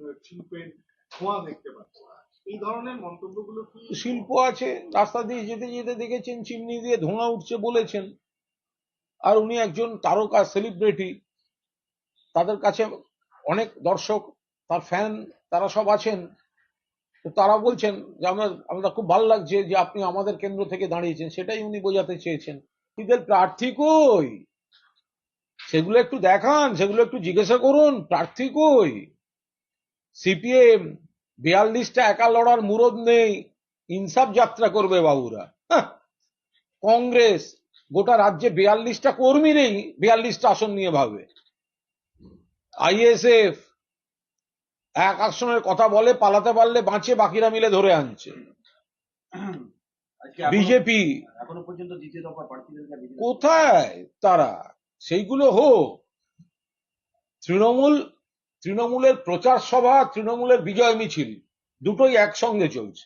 শিল্পের ছোঁয়া দেখতে পাচ্ছি। এই ধরনের মন্তব্যগুলো কি? শিল্প আছে, রাস্তা দিয়ে যেতে যেতে দেখেছেন, চিমনি দিয়ে ধোঁয়া উঠছে বলেছেন। আর উনি একজন তারকা সেলিব্রিটি তাদের কাছে অনেক দর্শক, তার ফ্যান তারা সব আছেন। তো তারা বলছেন যে, আমরা আমরা খুব ভালো লাগছে যে আপনি আমাদের কেন্দ্র থেকে দাঁড়িয়েছেন, সেটাই উনি বোঝাতে চেয়েছেন। এদের প্রার্থী কই? সেগুলো একটু দেখান, সেগুলো একটু জিজ্ঞাসা করুন, প্রার্থী কই? সিপিএম বিয়াল্লিশটা একা লড়ার মুরদ নেই ইনসাফ যাত্রা করবে বাবুরা। কংগ্রেস গোটা রাজ্যে বিয়াল্লিশটা কর্মী নেই বিয়াল্লিশটা আসন নিয়ে ভাবে। আইএসএফ এক আসনের কথা বলে পালাতে পারলে বাঁচে বাকিরা মিলে ধরে আনছে। বিজেপি। এখনও পর্যন্ত দ্বিতীয় দফা বিজেপি কোথায় তারা? সেইগুলো হোক। তৃণমূল তৃণমূলের প্রচার সভা তৃণমূলের বিজয় মিছিল দুটোই একসঙ্গে চলছে।